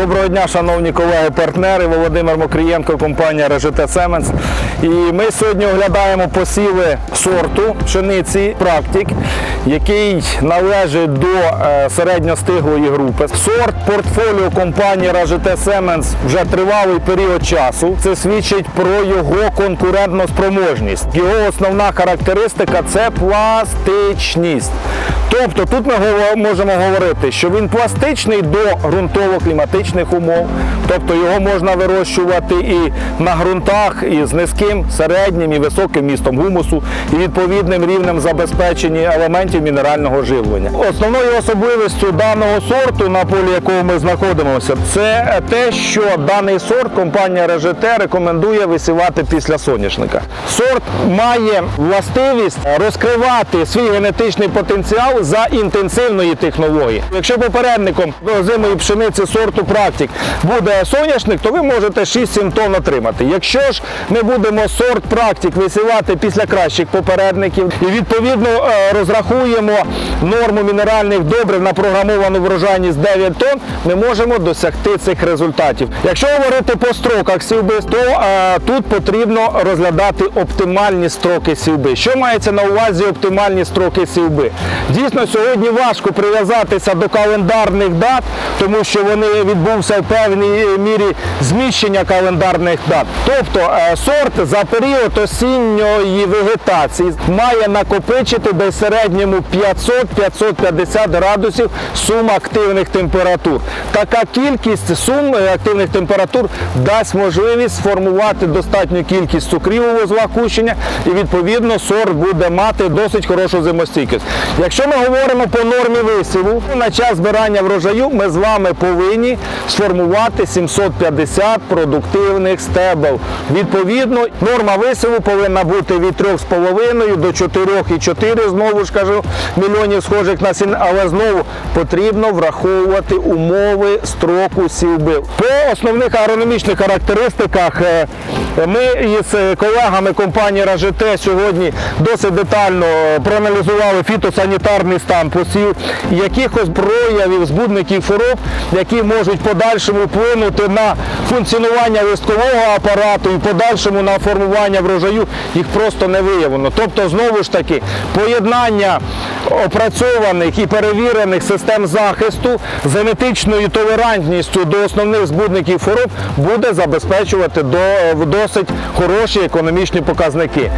Доброго дня, шановні колеги-партнери. Володимир Мокрієнко, компанія РЖТ Семенс. І ми сьогодні оглядаємо посіви сорту пшениці Практик, який належить до е, середньостиглої групи. Сорт портфоліо компанії РЖТ Семенс вже тривалий період часу. Це свідчить про його конкурентну спроможність. Його основна характеристика це пластичність. Тобто тут ми можемо говорити, що він пластичний до ґрунтово-кліматичних умов, тобто його можна вирощувати і на ґрунтах із низьким, середнім і високим містом гумусу і відповідним рівнем забезпечення елементів мінерального живлення. Основною особливістю даного сорту, на полі якого ми знаходимося, це те, що даний сорт компанія РЖТ рекомендує висівати після соняшника. Сорт має властивість розкривати свій генетичний потенціал за інтенсивної технології. Якщо попередником зимої пшениці сорту практик буде соняшник, то ви можете 6-7 тонн отримати. Якщо ж ми будемо сорт практик висівати після кращих попередників і відповідно е, розрахуємо норму мінеральних добрив на програмовану врожайність 9 тонн, ми можемо досягти цих результатів. Якщо говорити по строках сівби, то е, тут потрібно розглядати оптимальні строки сівби. Що мається на увазі оптимальні строки сівби? Дійсно, сьогодні важко прив'язатися до календарних дат, тому що вони відбувся в певній мірі зміщення календарних дат. Тобто е, сорт за період осінньої вегетації має накопичити в середньому 500-550 градусів сум активних температур. Така кількість сум е, активних температур дасть можливість сформувати достатню кількість цукрів у вузлах кущення і відповідно сорт буде мати досить хорошу зимостійкість. Якщо ми говоримо по нормі висіву, на час збирання врожаю ми з вами повинні сформувати 750 продуктивних стебел. Відповідно, норма висіву повинна бути від 3,5 до 4,4, знову ж кажу, мільйонів схожих на сін, але знову потрібно враховувати умови строку сівби. По основних агрономічних характеристиках е, ми із е, колегами компанії РАЖТ сьогодні досить детально проаналізували фітосанітарний стан посів, якихось проявів збудників хвороб, які можуть подальшому вплинути на функціонування листкового апарату і подальшому на формування врожаю, їх просто не виявлено. Тобто, знову ж таки, поєднання опрацьованих і перевірених систем захисту з генетичною толерантністю до основних збудників хвороб буде забезпечувати досить хороші економічні показники.